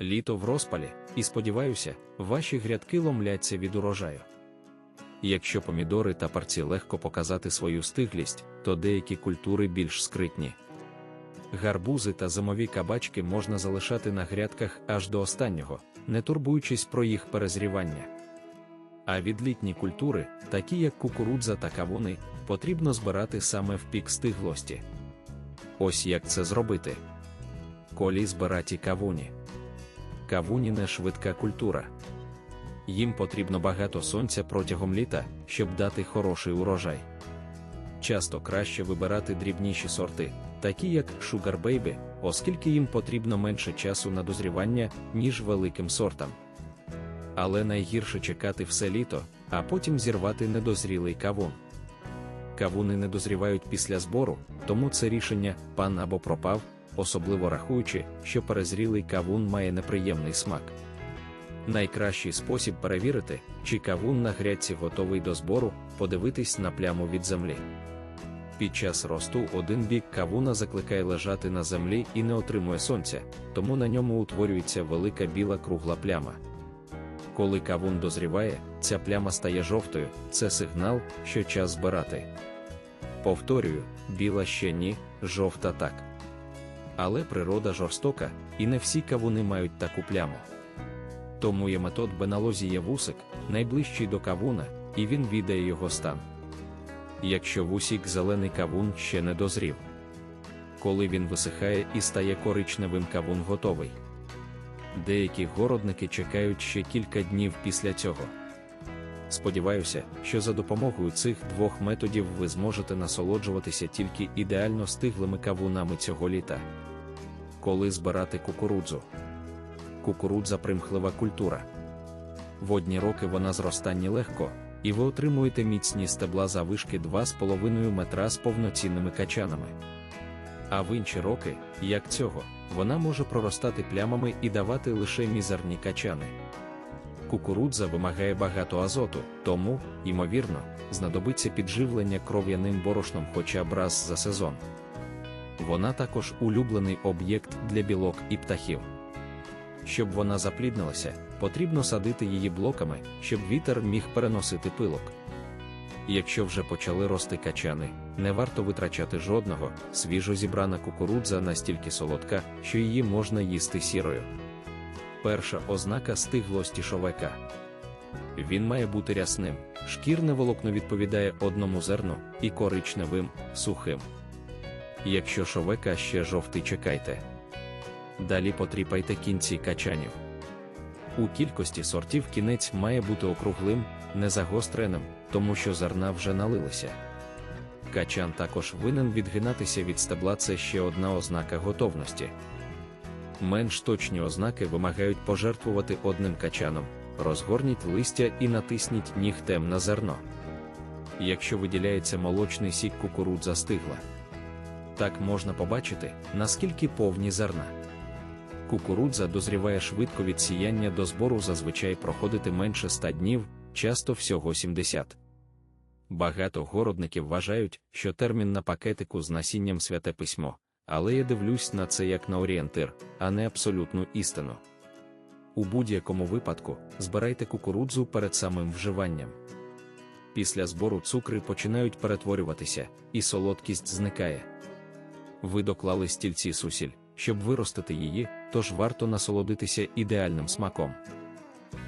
Літо в розпалі, і сподіваюся, ваші грядки ломляться від урожаю. Якщо помідори та парці легко показати свою стиглість, то деякі культури більш скритні. Гарбузи та зимові кабачки можна залишати на грядках аж до останнього, не турбуючись про їх перезрівання. А відлітні культури, такі як кукурудза та кавуни, потрібно збирати саме в пік стиглості. Ось як це зробити. Колі збираті кавуні. Кавуні не швидка культура. Їм потрібно багато сонця протягом літа, щоб дати хороший урожай. Часто краще вибирати дрібніші сорти, такі як Sugar Baby, оскільки їм потрібно менше часу на дозрівання, ніж великим сортам. Але найгірше чекати все літо, а потім зірвати недозрілий кавун. Кавуни не дозрівають після збору, тому це рішення пан або пропав, особливо рахуючи, що перезрілий кавун має неприємний смак. Найкращий спосіб перевірити, чи кавун на грядці готовий до збору, подивитись на пляму від землі. Під час росту один бік кавуна закликає лежати на землі і не отримує сонця, тому на ньому утворюється велика біла кругла пляма. Коли кавун дозріває, ця пляма стає жовтою, це сигнал, що час збирати. Повторюю, біла ще ні, жовта так. Але природа жорстока, і не всі кавуни мають таку пляму. Тому є метод беналозія вусик, найближчий до кавуна, і він відає його стан. Якщо вусік зелений кавун ще не дозрів. Коли він висихає і стає коричневим кавун готовий. Деякі городники чекають ще кілька днів після цього. Сподіваюся, що за допомогою цих двох методів ви зможете насолоджуватися тільки ідеально стиглими кавунами цього літа. Коли збирати кукурудзу. Кукурудза примхлива культура. В одні роки вона зростання легко, і ви отримуєте міцні стебла завишки 2,5 метра з повноцінними качанами. А в інші роки, як цього, вона може проростати плямами і давати лише мізерні качани. Кукурудза вимагає багато азоту, тому, ймовірно, знадобиться підживлення кров'яним борошном хоча б раз за сезон. Вона також улюблений об'єкт для білок і птахів. Щоб вона запліднилася, потрібно садити її блоками, щоб вітер міг переносити пилок. Якщо вже почали рости качани, не варто витрачати жодного, свіжо зібрана кукурудза настільки солодка, що її можна їсти сірою. Перша ознака стиглості шовека. Він має бути рясним, шкірне волокно відповідає одному зерну і коричневим, сухим. Якщо шовека ще жовтий, чекайте. Далі потріпайте кінці качанів. У кількості сортів кінець має бути округлим, не загостреним, тому що зерна вже налилися. Качан також винен відгинатися від стебла це ще одна ознака готовності. Менш точні ознаки вимагають пожертвувати одним качаном, розгорніть листя і натисніть нігтем на зерно. Якщо виділяється молочний сік кукурудза стигла. Так можна побачити, наскільки повні зерна. Кукурудза дозріває швидко від сіяння до збору зазвичай проходити менше 100 днів, часто всього 70. Багато городників вважають, що термін на пакетику з насінням святе письмо, але я дивлюсь на це як на орієнтир, а не абсолютну істину. У будь-якому випадку збирайте кукурудзу перед самим вживанням. Після збору цукри починають перетворюватися, і солодкість зникає. Ви доклали стільці сусіль, щоб виростити її, тож варто насолодитися ідеальним смаком.